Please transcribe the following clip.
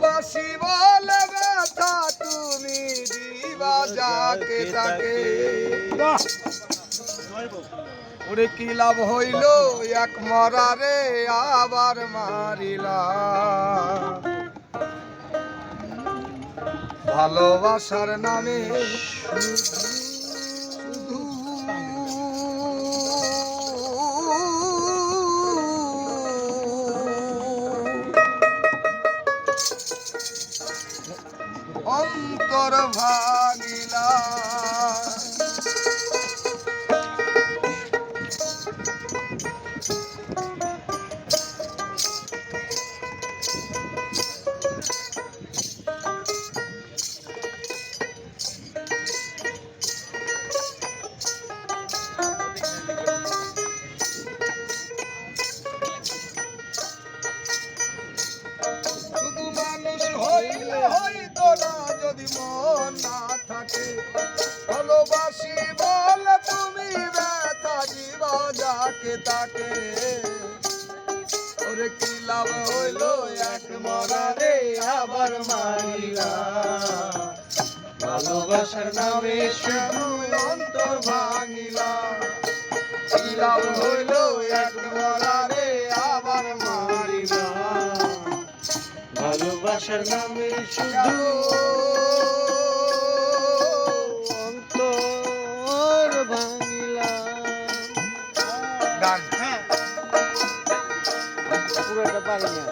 ভালোবাসি বলে ব্যথা তুমি দিবা যাকে তাকে। ওরে কি লাভ হইল? এক মরারে আবার মারিলা। ভালোবাসার নামে অন্তর ভাগিলা যদি মন না থাকে, ভালোবাসি বলে তুমি ব্যথা জীব যাকে তাকে। ওরে কি লাভ হইল এক মরারে আবার মারিলা? ভালোবাসার নামে শুধু অন্তর ভাঙিলা। কি লাভ হইল এক মরারে আবার মারিলা? ভালোবাসার নামে শুধু গান। হ্যাঁ। পুরোটা পারি না।